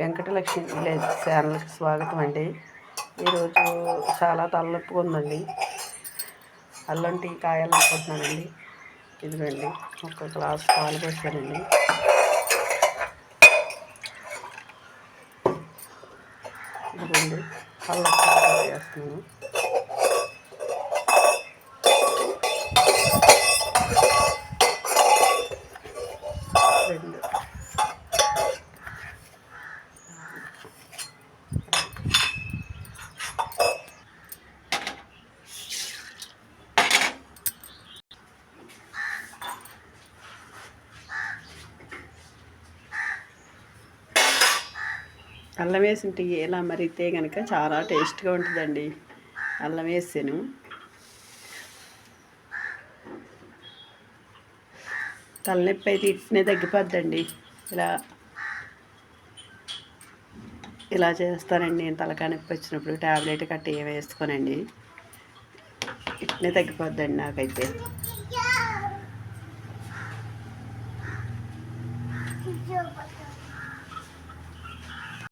Venkatalakshmi village ఛానల్కి స్వాగతం అండి. ఈరోజు చాలా తలనొప్పిగా ఉందండి. అల్లం టీ కాయాలి అనుకుంటున్నానండి ఇదిగోండి ఒక గ్లాస్ పాలు పోసానండి. ఇదిగోండి అల్లం చేస్తున్నాను వేస్తున్నాను. అల్లం వేసిన టీ ఇలా మరిగితే కనుక చాలా టేస్ట్గా ఉంటుందండి. అల్లం వేసాను. తలనొప్పి అయితే ఇట్నే తగ్గిపోద్దండి. ఇలా ఇలా చేస్తానండి. నేను తలకాయ నొప్పి వచ్చినప్పుడు ట్యాబ్లెట్ కట్టి వేసుకోనండి. ఇట్నే తగ్గిపోద్దండి నాకైతే. Video